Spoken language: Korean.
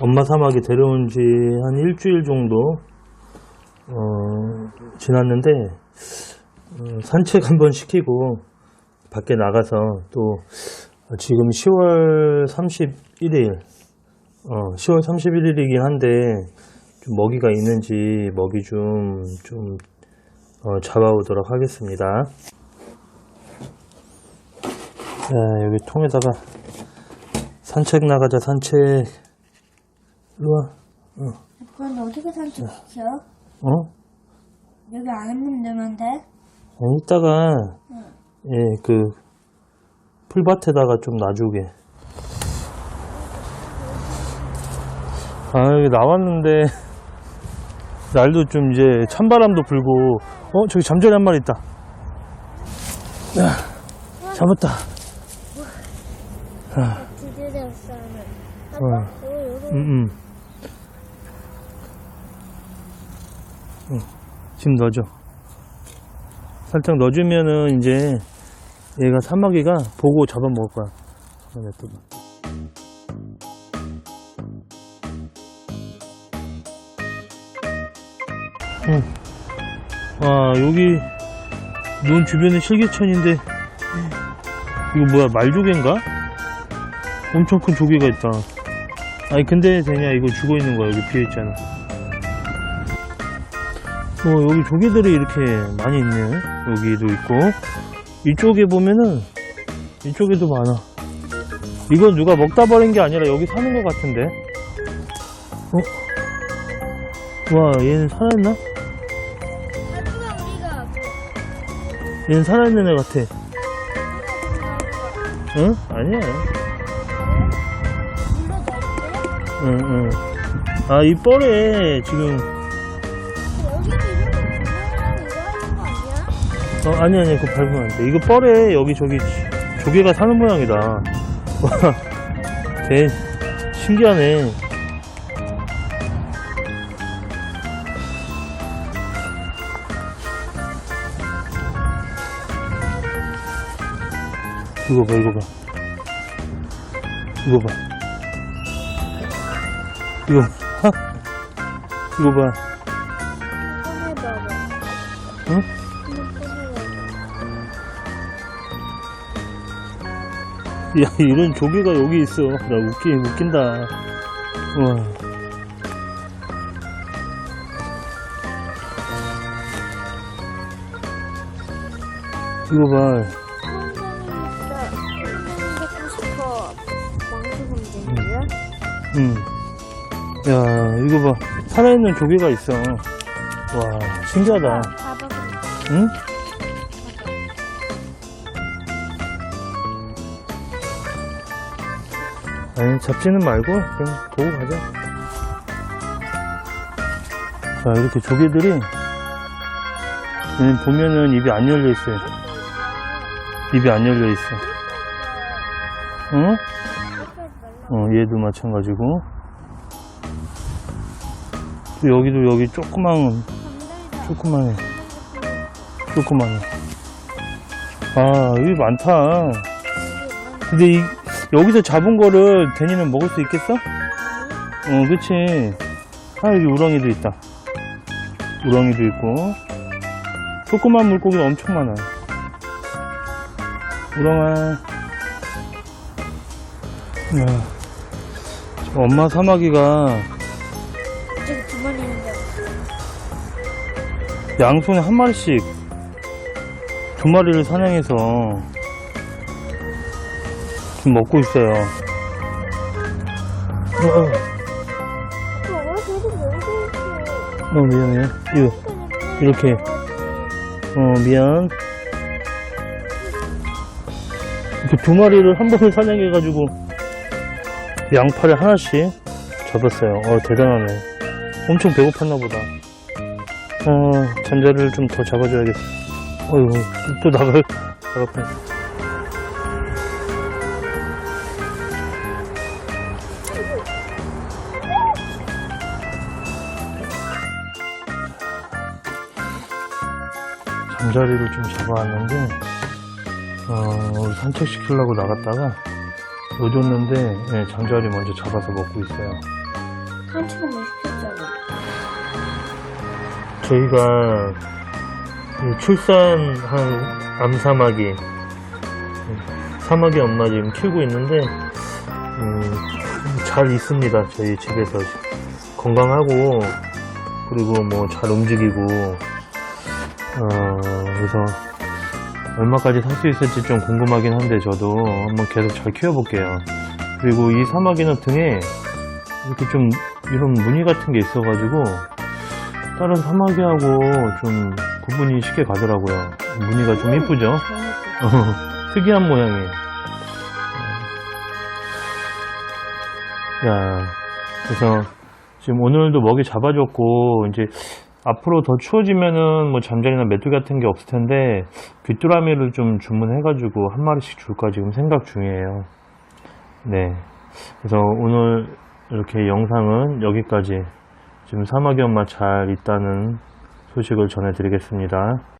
엄마 사막이 데려온 지 한 일주일 정도 어, 지났는데 어, 산책 한번 시키고 밖에 나가서 또 지금 10월 31일 어, 10월 31일이긴 한데 좀 먹이가 있는지 먹이 좀좀 어, 잡아오도록 하겠습니다. 자, 여기 통에다가 산책 나가자 산책 일로 와. 그건 어떻게 산책시켜? 어? 여기 안 있는 돼? 아니, 이따가 예, 그 풀밭에다가 좀 놔주게. 아, 여기 나왔는데 날도 좀 이제 찬바람도 불고 어, 저기 잠자리 한 마리 있다. 야, 잡았다. 어. 음, 음. 응, 지금 넣어줘. 살짝 넣어주면은 이제 얘가 사마귀가 보고 잡아먹을 거야. 어, 냅둬봐. 응. 와, 여기 눈 주변에 실개천인데 이거 뭐야 말조개인가? 엄청 큰 조개가 있다. 아니 근데 되냐 이거 죽어 있는 거야 여기 비어 있잖아. 뭐 여기 조개들이 이렇게 많이 있네. 여기도 있고 이쪽에 보면은 이쪽에도 많아. 이건 누가 먹다 버린 게 아니라 여기 사는 것 같은데. 어? 와 얘는 살아있나? 얘는 살아있는 애 같아. 응? 아니야. 응 응. 아 이 뻘에 지금? 어, 아니, 아니, 그거 밟으면 안 돼. 이거 뻘에 여기 저기 조개가 사는 모양이다. 와, 개, 신기하네. 이거 봐, 이거 봐. 이거 봐. 이거, 봐. 이거 봐. 응? 야, 이런 조개가 여기 있어. 나 웃기, 웃긴다. 와. 이거 봐. 응. 야, 이거 봐. 살아있는 조개가 있어. 와, 신기하다. 응? 아니, 잡지는 말고, 그냥 보고 가자. 자, 이렇게 조개들이, 보면은 입이 안 열려 있어요. 입이 안 열려 있어. 응? 어, 얘도 마찬가지고. 또 여기도 여기 조그만, 조그만해. 조그만해. 아, 여기 많다. 근데 이, 여기서 잡은 거를 대니는 먹을 수 있겠어? 어, 그치. 아, 여기 우렁이도 있다. 우렁이도 있고. 조그만 물고기가 엄청 많아. 우렁아. 야, 저 엄마 사마귀가 저기 두 마리 있는데. 양손에 한 마리씩 두 마리를 사냥해서 지금 먹고 있어요. 어, 어, 어, 계속 여기 있어. 어, 미안해. 이거, 이렇게. 어, 미안. 이렇게 두 마리를 한 번에 사냥해가지고 양파를 하나씩 잡았어요. 어, 대단하네. 엄청 배고팠나 보다. 어, 잠자리를 좀 더 잡아줘야겠어. 어휴, 또 나갈, 나갈 뻔. 잠자리를 좀 잡아왔는데, 어, 산책시키려고 나갔다가, 넣어줬는데 예, 잠자리 먼저 잡아서 먹고 있어요. 못 시켰잖아. 저희가 이 출산한 암사마귀 사마귀 엄마 지금 키우고 있는데 음, 잘 있습니다 저희 집에서 건강하고 그리고 뭐 잘 움직이고 어, 그래서 얼마까지 살 수 있을지 좀 궁금하긴 한데 저도 한번 계속 잘 키워볼게요 그리고 이 사마귀는 등에 이렇게 좀 이런 무늬 같은 게 있어가지고 다른 사마귀하고 좀 구분이 쉽게 가더라고요. 무늬가 좀 이쁘죠? 어, 특이한 모양이에요. 어. 야, 그래서 지금 오늘도 먹이 잡아줬고, 이제 앞으로 더 추워지면은 뭐 잠자리나 메뚜기 같은 게 없을 텐데, 귀뚜라미를 좀 주문해가지고 한 마리씩 줄까 지금 생각 중이에요. 네. 그래서 오늘 이렇게 영상은 여기까지 지금 사마귀 엄마 잘 있다는 소식을 전해드리겠습니다.